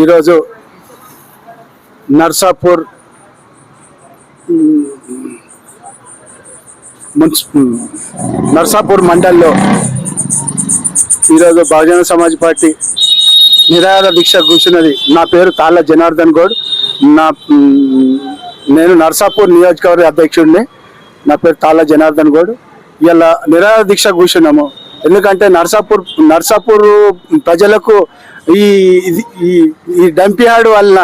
ఈరోజు నర్సాపూర్ మున్సి నర్సాపూర్ మండల్లో ఈరోజు బహుజన సమాజ్ పార్టీ నిరాహార దీక్ష కూర్చున్నది. నా పేరు తాళ్ళ జనార్దన్ గౌడ్. నా నేను నర్సాపూర్ నియోజకవర్గ అధ్యక్షుడిని. నా పేరు తాళ్ళ జనార్దన్ గౌడ్. ఇలా నిరాహార దీక్ష కూర్చున్నాము. ఎందుకంటే నర్సాపూర్ నర్సాపూర్ ప్రజలకు ఈ ఈ ఈ డంపియార్డ్ వలన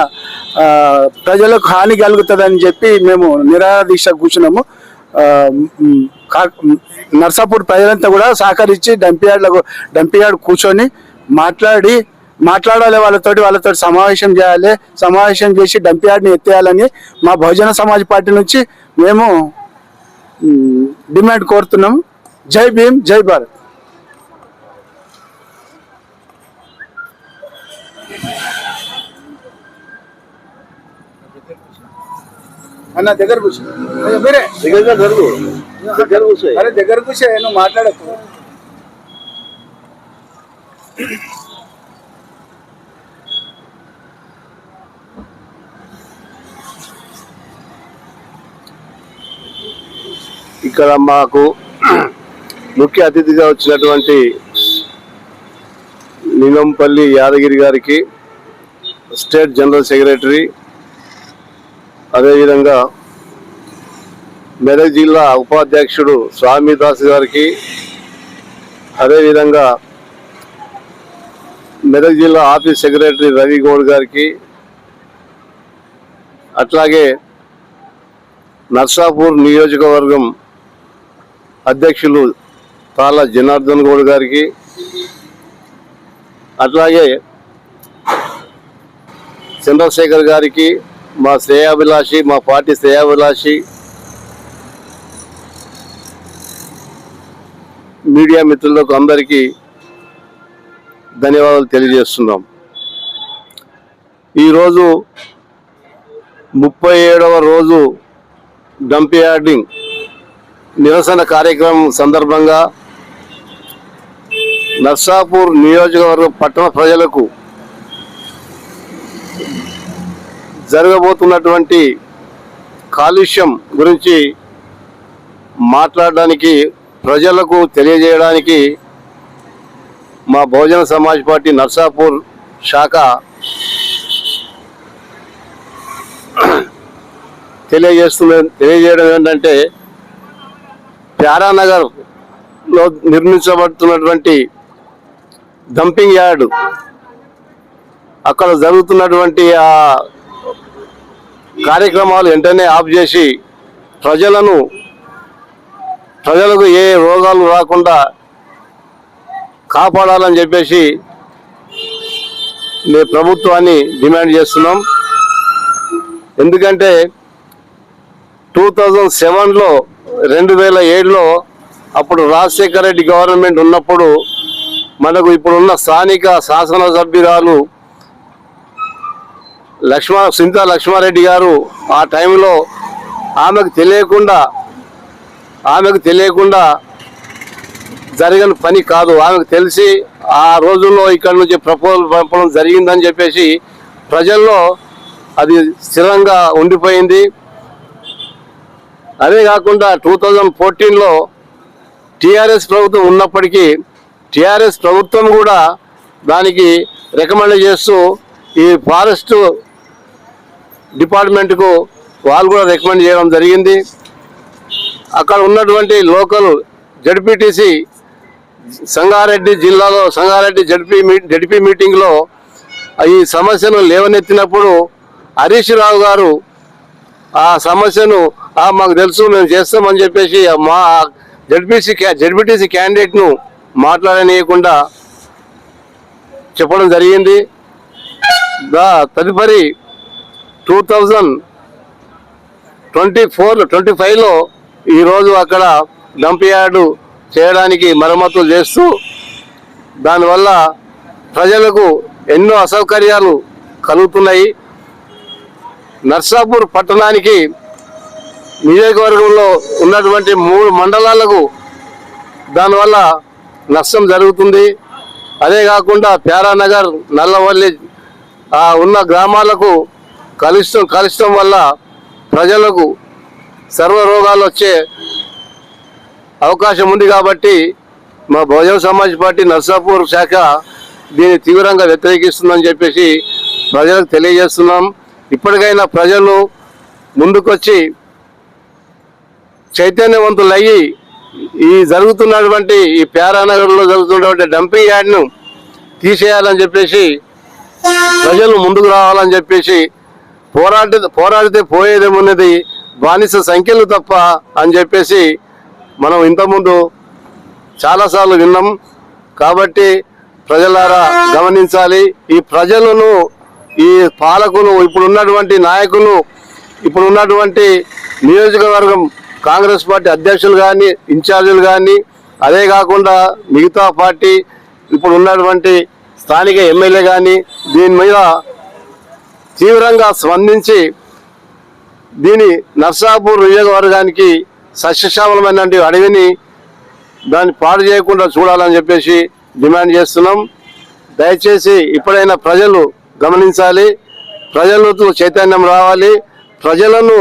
ప్రజలకు హాని కలుగుతుందని చెప్పి మేము నిరాదీక్ష కూర్చున్నాము. కా- నర్సాపూర్ ప్రజలంతా కూడా సహకరించి డంపియార్డ్లకు డంపియార్డ్ కూర్చొని మాట్లాడి మాట్లాడాలి వాళ్ళతోటి వాళ్ళతోటి సమావేశం చేయాలి. సమావేశం చేసి డంపియార్డ్ని ఎత్తేయాలని మా బహుజన సమాజ్ పార్టీ నుంచి మేము డిమాండ్ కోరుతున్నాం జై భీమ్ జై భారత్. అన్న దగ్గర కూర్చో. మీరే. దగ్గరగా జరుగు. దగ్గర కూర్చోయి అరే దగ్గర కూర్చో నువ్వు మాట్లాడకు. ఇక్కడ మాకు ముఖ్య అతిథిగా వచ్చినటువంటి లింగంపల్లి యాదగిరి గారికి స్టేట్ జనరల్ సెక్రటరీ అదేవిధంగా మెదక్ జిల్లా ఉపాధ్యక్షుడు స్వామిదాస్ గారికి అదేవిధంగా మెదక్ జిల్లా ఆఫీస్ సెక్రటరీ రవి గౌడ్ గారికి అట్లాగే నర్సాపూర్ నియోజకవర్గం అధ్యక్షులు తాళ జనార్దన్ గౌడ్ గారికి అట్లాగే చంద్రశేఖర్ గారికి మా శ్రేయాభిలాషి మా పార్టీ శ్రేయాభిలాషి మీడియా మిత్రులకు అందరికీ ధన్యవాదాలు తెలియజేస్తున్నాం. ఈరోజు ముప్పై ఏడవ రోజు డంపియార్డింగ్ నిరసన కార్యక్రమం సందర్భంగా నర్సాపూర్ నియోజకవర్గ పట్టణ ప్రజలకు జరగబోతున్నటువంటి కాలుష్యం గురించి మాట్లాడడానికి ప్రజలకు తెలియజేయడానికి మా బహుజన సమాజ్ పార్టీ నర్సాపూర్ శాఖ తెలియజేస్తున్న తెలియజేయడం ఏంటంటే ప్యారానగర్లో నిర్మించబడుతున్నటువంటి డంపింగ్ యార్డ్. అక్కడ జరుగుతున్నటువంటి ఆ కార్యక్రమాలు వెంటనే ఆఫ్ చేసి ప్రజలను ప్రజలకు ఏ రోగాలు రాకుండా కాపాడాలని చెప్పేసి మేము ప్రభుత్వాన్ని డిమాండ్ చేస్తున్నాం. ఎందుకంటే టూ థౌజండ్ సెవెన్లో రెండు వేల ఏడులో అప్పుడు రాజశేఖర రెడ్డి గవర్నమెంట్ ఉన్నప్పుడు మనకు ఇప్పుడున్న స్థానిక శాసనసభ్యురాలు లక్ష్మణ సింతా లక్ష్మారెడ్డి గారు ఆ టైంలో ఆమెకు తెలియకుండా ఆమెకు తెలియకుండా జరిగిన పని కాదు. ఆమెకు తెలిసి ఆ రోజుల్లో ఇక్కడ నుంచి ప్రపోజల్ పంపడం జరిగిందని చెప్పేసి ప్రజల్లో అది స్థిరంగా ఉండిపోయింది. అదే కాకుండా టూ థౌజండ్ ఫోర్టీన్లో టీఆర్ఎస్ ప్రభుత్వం ఉన్నప్పటికీ టీఆర్ఎస్ ప్రభుత్వం కూడా దానికి రికమెండ్ చేస్తూ ఈ ఫారెస్ట్ డిపార్ట్మెంట్కు వాళ్ళు కూడా రికమెండ్ చేయడం జరిగింది. అక్కడ ఉన్నటువంటి లోకల్ జడ్పీటీసీ సంగారెడ్డి జిల్లాలో సంగారెడ్డి జడ్పీ మీ జడ్పీ మీటింగ్లో ఈ సమస్యను లేవనెత్తినప్పుడు హరీష్ రావు గారు ఆ సమస్యను మాకు తెలుసు మేము చేస్తామని చెప్పేసి మా జడ్పీసీ జడ్పీటీసీ క్యాండిడేట్ను మాట్లాడనీయకుండా చెప్పడం జరిగింది. దా తదుపరి two thousand twenty four twenty ఫైవ్లో ఈరోజు అక్కడ డంప్ యార్డు చేయడానికి మరమ్మతులు చేస్తూ దానివల్ల ప్రజలకు ఎన్నో అసౌకర్యాలు కలుగుతున్నాయి. నర్సాపూర్ పట్టణానికి నియోజకవర్గంలో ఉన్నటువంటి మూడు మండలాలకు దానివల్ల నష్టం జరుగుతుంది. అదే కాకుండా ప్యారానగర్ నల్లవల్లి ఉన్న గ్రామాలకు కలుషం కలుషితం వల్ల ప్రజలకు సర్వ రోగాలు వచ్చే అవకాశం ఉంది కాబట్టి మా బహుజన సమాజ్ పార్టీ నర్సాపూర్ శాఖ దీన్ని తీవ్రంగా వ్యతిరేకిస్తుందని చెప్పేసి ప్రజలకు తెలియజేస్తున్నాం. ఇప్పటికైనా ప్రజలు ముందుకొచ్చి చైతన్యవంతులయ్యి ఈ జరుగుతున్నటువంటి ఈ ప్యారానగర్లో జరుగుతున్నటువంటి డంపింగ్ యార్డ్ను తీసేయాలని చెప్పేసి ప్రజలు ముందుకు రావాలని చెప్పేసి పోరాట పోరాడితే పోయేదేమున్నది? బానిస సంఖ్యలు తప్ప అని చెప్పేసి మనం ఇంతకుముందు చాలాసార్లు విన్నాం. కాబట్టి ప్రజలారా గమనించాలి. ఈ ప్రజలను ఈ పాలకులు ఇప్పుడు ఉన్నటువంటి నాయకులు ఇప్పుడు ఉన్నటువంటి నియోజకవర్గం కాంగ్రెస్ పార్టీ అధ్యక్షులు కానీ ఇన్ఛార్జీలు కానీ అదే కాకుండా మిగతా పార్టీ ఇప్పుడు ఉన్నటువంటి స్థానిక ఎమ్మెల్యే కానీ దీని మీద తీవ్రంగా స్పందించి దీని నర్సాపూర్ నియోజకవర్గానికి సస్యశ్యామలమైన అడవిని దాన్ని పాడు చేయకుండా చూడాలని చెప్పేసి డిమాండ్ చేస్తున్నాం. దయచేసి ఇప్పుడైనా ప్రజలు గమనించాలి. ప్రజలతో చైతన్యం రావాలి. ప్రజలను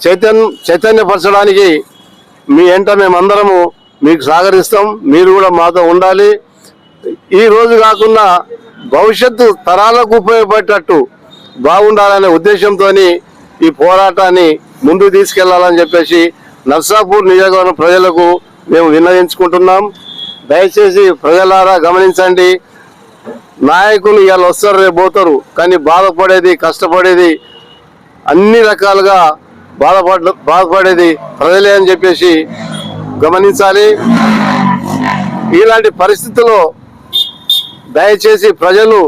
చైతన్య చైతన్యపరచడానికి మీ ఎంట మేమందరము మీకు సహకరిస్తాం. మీరు కూడా మాతో ఉండాలి. ఈ రోజు కాకుండా భవిష్యత్తు తరాలకు ఉపయోగపడేటట్టు బాగుండాలనే ఉద్దేశంతో ఈ పోరాటాన్ని ముందుకు తీసుకెళ్ళాలని చెప్పేసి నర్సాపూర్ నియోజకవర్గం ప్రజలకు మేము విన్నవించుకుంటున్నాం. దయచేసి ప్రజలారా గమనించండి. నాయకులు ఇవాళ వస్తారు రేపు పోతారు. కానీ బాధపడేది కష్టపడేది అన్ని రకాలుగా బాధపడ బాధపడేది ప్రజలే అని చెప్పేసి గమనించాలి. ఇలాంటి పరిస్థితుల్లో దయచేసి ప్రజలు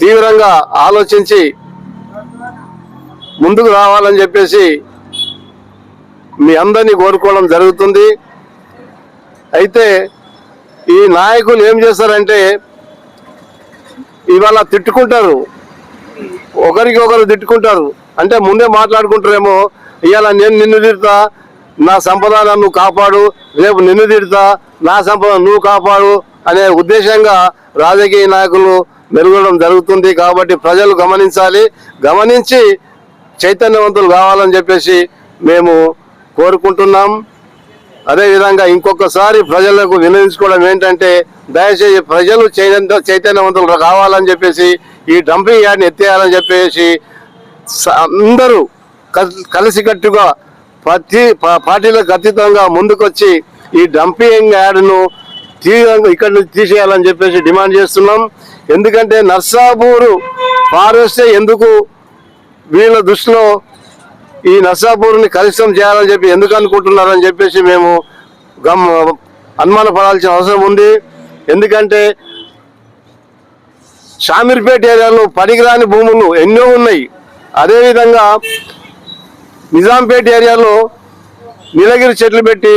తీవ్రంగా ఆలోచించి ముందుకు రావాలని చెప్పేసి మీ అందరినీ కోరుకోవడం జరుగుతుంది. అయితే ఈ నాయకులు ఏం చేస్తారంటే ఇవాళ తిట్టుకుంటారు. ఒకరికి ఒకరు తిట్టుకుంటారు. అంటే ముందే మాట్లాడుకుంటారేమో ఇవాళ నేను నిన్ను తిడతా నా సంపద నువ్వు కాపాడు రేపు నిన్ను తిడతా నా సంపద నువ్వు కాపాడు అనే ఉద్దేశంగా రాజకీయ నాయకులు మెరుగుడం జరుగుతుంది కాబట్టి ప్రజలు గమనించాలి. గమనించి చైతన్యవంతులు కావాలని చెప్పేసి మేము కోరుకుంటున్నాం. అదేవిధంగా ఇంకొకసారి ప్రజలకు వినియోగించుకోవడం ఏంటంటే దయచేసి ప్రజలు చైతన్య చైతన్యవంతులు కావాలని చెప్పేసి ఈ డంపింగ్ యార్డ్ని ఎత్తేయాలని చెప్పేసి అందరూ కలిసికట్టుగా ప్రతి పార్టీలకు అతీతంగా ముందుకొచ్చి ఈ డంపింగ్ యార్డ్ను తీవ్రంగా ఇక్కడ నుంచి తీసేయాలని చెప్పేసి డిమాండ్ చేస్తున్నాం. ఎందుకంటే నర్సాపూరు ఫారెస్టే ఎందుకు వీళ్ళ దృష్టిలో ఈ నర్సాపూర్ని కలుషితం చేయాలని చెప్పి ఎందుకు అనుకుంటున్నారని చెప్పేసి మేము గమ్ అనుమాన పడాల్సిన అవసరం ఉంది. ఎందుకంటే షామీర్పేట ఏరియాలో పనికిరాని భూములు ఎన్నో ఉన్నాయి. అదేవిధంగా నిజాంపేట ఏరియాలో నీలగిరి చెట్లు పెట్టి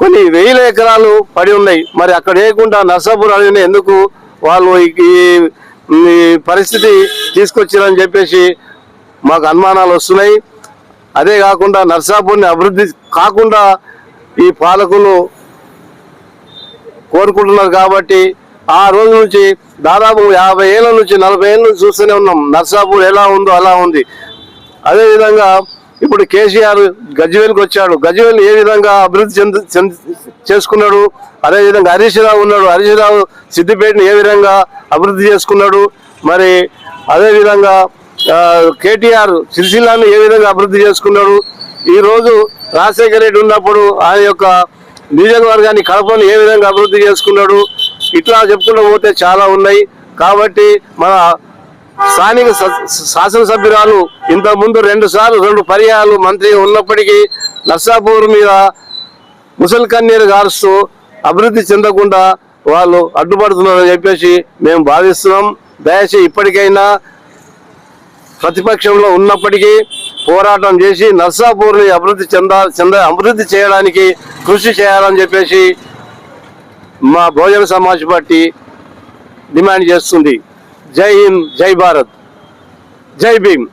కొన్ని వేల ఎకరాలు పడి ఉన్నాయి. మరి అక్కడ వేయకుండా నర్సాపూర్ అడవిని ఎందుకు వాళ్ళు ఈ- ఈ- పరిస్థితి తీసుకొచ్చారని చెప్పేసి మాకు అనుమానాలు వస్తున్నాయి. అదే కాకుండా నర్సాపూర్ని అభివృద్ధి కాకుండా ఈ పాలకులు కోరుకుంటున్నారు కాబట్టి ఆ రోజు నుంచి దాదాపు యాభై ఏళ్ళ నుంచి నలభై ఏళ్ళ నుంచి చూస్తూనే ఉన్నాం. నర్సాపూర్ ఎలా ఉందో అలా ఉంది. అదేవిధంగా ఇప్పుడు కేసీఆర్ గజ్వేల్కి వచ్చాడు. గజ్వేల్ ఏ విధంగా అభివృద్ధి చెంది చేసుకున్నాడు? అదేవిధంగా హరీష్ రావు ఉన్నాడు. హరీష్ రావు సిద్దిపేటను ఏ విధంగా అభివృద్ధి చేసుకున్నాడు? మరి అదేవిధంగా కేటీఆర్ సిరిసిల్లాను ఏ విధంగా అభివృద్ధి చేసుకున్నాడు? ఈరోజు రాజశేఖర రెడ్డి ఉన్నప్పుడు ఆయన యొక్క నియోజకవర్గాన్ని కడపను ఏ విధంగా అభివృద్ధి చేసుకున్నాడు? ఇట్లా చెప్పుకుంటూ పోతే చాలా ఉన్నాయి. కాబట్టి మన స్థానిక శాసనసభ్యురాలు ఇంతకుముందు రెండు సార్లు రెండు పర్యాలు మంత్రి ఉన్నప్పటికీ నర్సాపూర్ మీద ముసలి కన్నీరు గారుస్తూ అభివృద్ధి చెందకుండా వాళ్ళు అడ్డుపడుతున్నారని చెప్పేసి మేము భావిస్తున్నాం. దయచేసి ఇప్పటికైనా ప్రతిపక్షంలో ఉన్నప్పటికీ పోరాటం చేసి నర్సాపూర్ని అభివృద్ధి చెందా చెంద అభివృద్ధి చేయడానికి కృషి చేయాలని చెప్పేసి మా బహుజన సమాజ్ పార్టీ డిమాండ్ చేస్తుంది. జై హింద్ జై భారత్ జై భీమ్